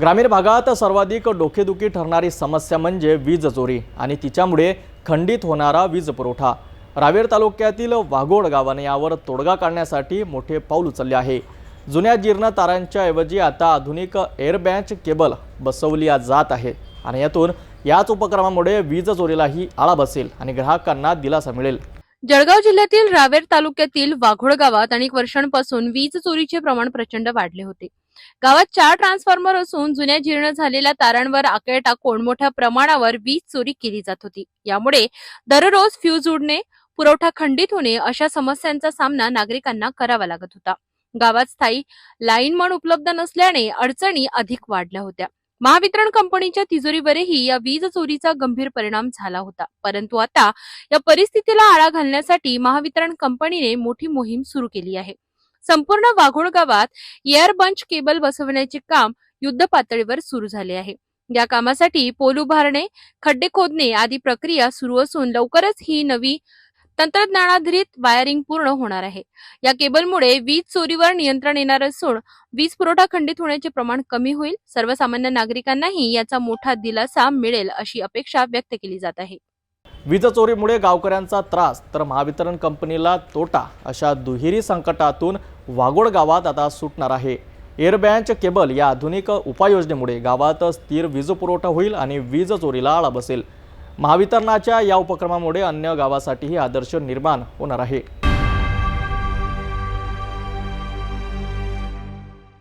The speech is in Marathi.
ग्रामीण भागात सर्वाधिक डोकेदुखी ठरणारी समस्या म्हणजे वीज चोरी आणि तिच्यामुळे खंडित होणारा वीज पुरवठा. रावेर तालुक्यातील वाघोड गावाने यावर तोडगा काढण्यासाठी मोठे पाऊल उचलले आहे. जुन्या जीर्ण तारांच्या ऐवजी आता आधुनिक एअरबॅच केबल बसवली जात आहे आणि यातून याच उपक्रमामुळे वीज चोरीलाही आळा बसेल आणि ग्राहकांना दिलासा मिळेल. जळगाव जिल्ह्यातील रावेर तालुक्यातील वाघोड गावात अनेक वर्षांपासून वीज चोरीचे प्रमाण प्रचंड वाढले होते. गावात चार ट्रान्सफॉर्मर असून जुन्या जीर्ण झालेल्या तारांवर आकळे टाकून मोठ्या प्रमाणावर वीज चोरी केली जात होती. यामुळे दररोज फ्यूज उडणे पुरवठा खंडित होणे अशा समस्यांचा सामना नागरिकांना करावा लागत होता. गावात स्थायी लाईनमन उपलब्ध नसल्याने अडचणी अधिक वाढल्या होत्या. महावितरण कंपनीच्या तिजोरीवरही या वीज चोरीचा गंभीर परिणाम झाला होता. परंतु आता या परिस्थितीला आळा घालण्यासाठी महावितरण कंपनीने मोठी मोहीम सुरू केली आहे. संपूर्ण वाघोळ गावात एअर बंच केबल बसवण्याचे काम युद्ध पातळीवर सुरू झाले आहे. या कामासाठी पोल उभारणे खड्डे खोदणे आदी प्रक्रिया सुरू असून लवकरच ही नवी तंत्रज्ञानाधारित वायरिंग पूर्ण होणार आहे. या केबलमुळे वीज चोरीवर नियंत्रण येणार असून वीज पुरवठा खंडित होण्याचे प्रमाण कमी होईल. सर्वसामान्य नागरिकांनाही याचा मोठा दिलासा मिळेल अशी अपेक्षा व्यक्त केली जात आहे. वीज चोरीमुळे गावकऱ्यांचा त्रास तर महावितरण कंपनीला तोटा अशा दुहेरी संकटातून वाघोड गावात आता सुटणार आहे. एअरबँच केबल या आधुनिक उपाययोजनेमुळे गावात स्थिर वीज पुरवठा होईल आणि वीज चोरीला आळा बसेल. महावितरणाच्या या उपक्रमामुळे अन्य गावासाठीही आदर्श निर्माण होणार आहे.